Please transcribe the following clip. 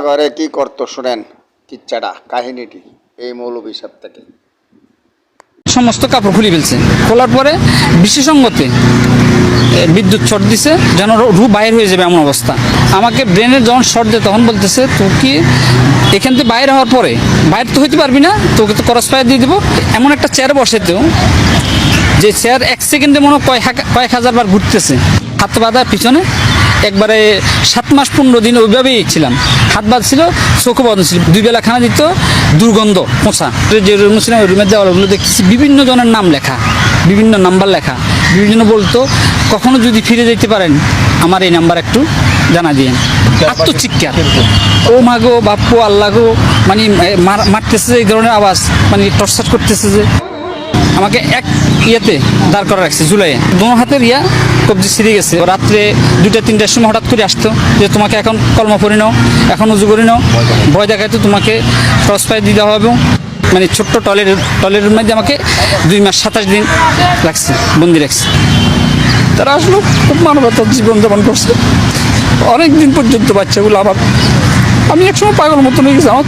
ঘরে কি করতো শুনেন, কিচ্ছাটা, কাহিনীটি, এই মৌলবী সাহেব থেকে। সমস্ত কাপড় খুলে ফেলছে। খোলার পরে বিশেষজ্ঞতে বিদ্যুৎ শর্ট দিছে, যেন রু- বাইর হয়ে যাবে এমন অবস্থা। আমাকে ব্রেনের যখন শর্ট দেয়, তখন বলতেছে তুই কি এখান থেকে বাইরে হওয়ার পরে, বাইরে তো হইতে পারবি না, তোকে তো করস ফায়ার দিয়ে দেবো। এমন একটা চেয়ার বসে তো যে চেয়ার এক সেকেন্ডে মনে কয়েক কয়েক হাজার বার ঘুরতেছে। হাত বাঁধা পিছনে একবারে সাত মাস পনেরো দিন ওইভাবেই ছিলাম। হাত ছিল চোখও বন্ধ ছিল। দুই বেলা খানা দিত দুর্গন্ধ পোষা যে রুমে ছিলাম ওই রুমের দেওয়ালগুলো দেখতেছি বিভিন্ন জনের নাম লেখা বিভিন্ন নাম্বার লেখা। বিভিন্ন বলতো কখনো যদি ফিরে যেতে পারেন আমার এই নাম্বার একটু জানা দিয়ে। আত্মচিৎকার। ও মাগো বাপ্পু আল্লাহ গো মানে মার- মারতেছে এই ধরনের আওয়াজ মানে টর্চার করতেছে যে। আমাকে এক ইয়েতে দাঁড় করা রাখছে, জুলাইয়ে। দোনো হাতের ইয়া কবজি ছিঁড়ে গেছে। রাত্রে দুইটা তিনটার সময় হঠাৎ করে আসতো যে তোমাকে এখন কলমা পড়ি নাও, এখন উজু করে নাও, ভয় দেখাইতো তোমাকে টর্চ পাই দিতে হবে। মানে ছোট্ট টয়লেট টয়লেটের মধ্যে আমাকে দুই মাস সাতাশ দিন রাখছে, বন্দি রাখছে। তারা আসলো, খুব মানবতার জীবন যাপন করছে। অনেক দিন পর্যন্ত বাচ্চাগুলো আবার আমি একসময় পাগল মতন হয়ে গেছি, আমার